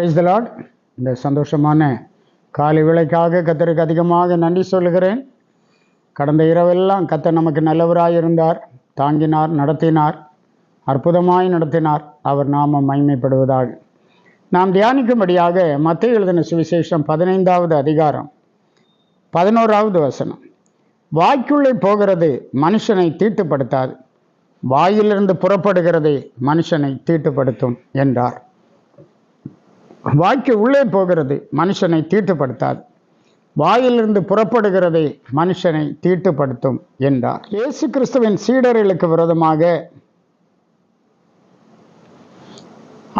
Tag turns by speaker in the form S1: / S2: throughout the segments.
S1: Praise the இந்த சந்தோஷமான காலை விலைக்காக கத்தருக்கு அதிகமாக நன்றி சொல்லுகிறேன். கடந்த இரவெல்லாம் கத்தர் நமக்கு நல்லவராய் இருந்தார் தாங்கினார் நடத்தினார் அற்புதமாய் நடத்தினார். அவர் நாம மைமைப்படுவதாக நாம் தியானிக்கும்படியாக மத்திய எழுதின சுவிசேஷம் பதினைந்தாவது அதிகாரம் பதினோராவது வசனம். வாய்க்குள்ளே போகிறது மனுஷனை தீட்டுப்படுத்தாது. வாயிலிருந்து புறப்படுகிறதே மனுஷனை தீட்டுப்படுத்தும் என்றார். வாய்க்கு உள்ளே போகிறது மனுஷனை தீட்டுப்படுத்தாது. வாயிலிருந்து புறப்படுகிறதே மனுஷனை தீட்டுப்படுத்தும் என்றார். இயேசு கிறிஸ்துவின் சீடர்களுக்கு விரோதமாக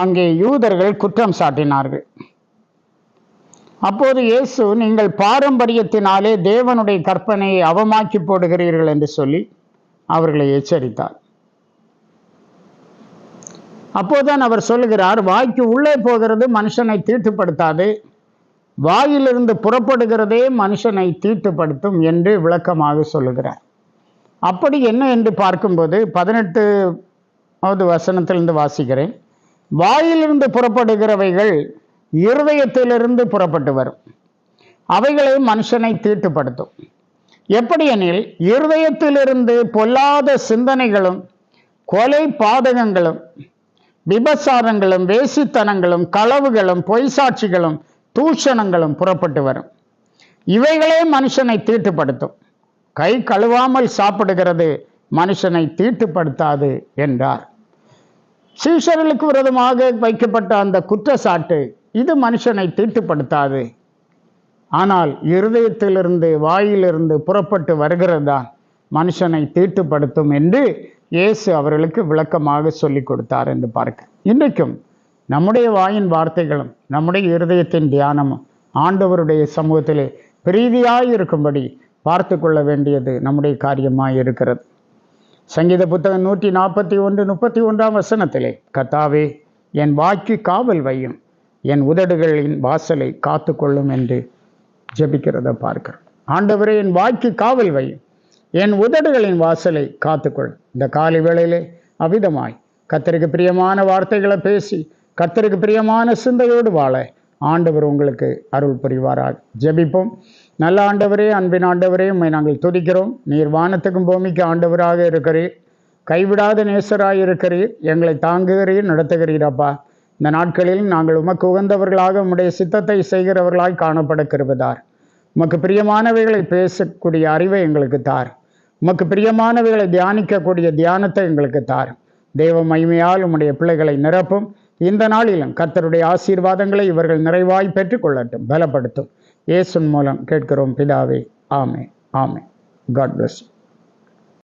S1: அங்கே யூதர்கள் குற்றம் சாட்டினார்கள். அப்போது இயேசு நீங்கள் பாரம்பரியத்தினாலே தேவனுடைய கற்பனையை அவமாக்கி போடுகிறீர்கள் என்று சொல்லி அவர்களை எச்சரித்தார். அப்போதான் அவர் சொல்லுகிறார் வாய்க்கு உள்ளே போகிறது மனுஷனை தீட்டுப்படுத்தாது. வாயிலிருந்து புறப்படுகிறதே மனுஷனை தீட்டுப்படுத்தும் என்று விளக்கமாக சொல்லுகிறார். அப்படி என்ன என்று பார்க்கும்போது பதினெட்டு வசனத்திலிருந்து வாசிக்கிறேன். வாயிலிருந்து புறப்படுகிறவைகள் இருதயத்திலிருந்து புறப்பட்டு வரும். அவைகளை மனுஷனை தீட்டுப்படுத்தும். எப்படியெனில் இருதயத்திலிருந்து பொல்லாத சிந்தனைகளும் கொலை பாதகங்களும் விபசாரங்களும் வேசித்தனங்களும் களவுகளும் பொய் சாட்சிகளும் தூஷணங்களும் புறப்பட்டு வரும். இவைகளே மனுஷனை தீட்டுப்படுத்தும். கை கழுவாமல் சாப்பிடுகிறது மனுஷனை தீட்டுப்படுத்தாது என்றார். சீஷர்களுக்கு விரதமாக வைக்கப்பட்ட அந்த குற்றச்சாட்டு இது மனுஷனை தீட்டுப்படுத்தாது. ஆனால் இருதயத்திலிருந்து வாயிலிருந்து புறப்பட்டு வருகிறது தான் மனுஷனை தீட்டுப்படுத்தும் என்று இயேசு அவர்களுக்கு விளக்கமாக சொல்லிக் கொடுத்தார் என்று பார்க்க. இன்றைக்கும் நம்முடைய வாயின் வார்த்தைகளும் நம்முடைய இருதயத்தின் தியானமும் ஆண்டவருடைய சமூகத்திலே பிரீதியாய் இருக்கும்படி பார்த்து கொள்ள வேண்டியது நம்முடைய காரியமாக இருக்கிறது. சங்கீத புத்தகம் நூற்றி நாற்பத்தி ஒன்று முப்பத்தி ஒன்றாம் வசனத்திலே கத்தாவே என் வாய்க்கு காவல் வையும் என் உதடுகளின் வாசலை காத்து கொள்ளும் என்று ஜபிக்கிறத பார்க்கிறோம். ஆண்டவரே என் வாய்க்கு காவல் வையும். என் உதடுகளின் வாசலை காத்துக்கொள். இந்த காலை வேளையிலே அவிதமாய் கத்தருக்கு பிரியமான வார்த்தைகளை பேசி கத்தருக்கு பிரியமான சிந்தையோடு வாழ ஆண்டவர் உங்களுக்கு அருள் புரிவாராக ஜெபிப்போம். நல்ல ஆண்டவரே அன்பின் ஆண்டவரே உண்மை நாங்கள் துதிக்கிறோம். நீர் வானத்துக்கும் பூமிக்கு ஆண்டவராக இருக்கிறீர். கைவிடாத நேசராக இருக்கிறீர். எங்களை தாங்குகிறீர் நடத்துகிறீரப்பா இந்த நாட்களில் நாங்கள் உமக்கு உகந்தவர்களாக உம்முடைய சித்தத்தை செய்கிறவர்களாய் காணப்பட கருவதார் உமக்கு பிரியமானவைகளை பேசக்கூடிய அறிவை எங்களுக்கு தார். உமக்கு பிரியமானவைகளை தியானிக்கக்கூடிய தியானத்தை எங்களுக்கு தாரும். தெய்வ மகிமையால் உம்முடைய பிள்ளைகளை நிரப்பும். இந்த நாளிலும் கர்த்தருடைய ஆசீர்வாதங்களை இவர்கள் நிறைவாய் பெற்றுக்கொள்ளட்டும் பலப்படுத்தும். இயேசுன் மூலம் கேட்கிறோம் பிதாவே ஆமே ஆமே காட் பிளஸ்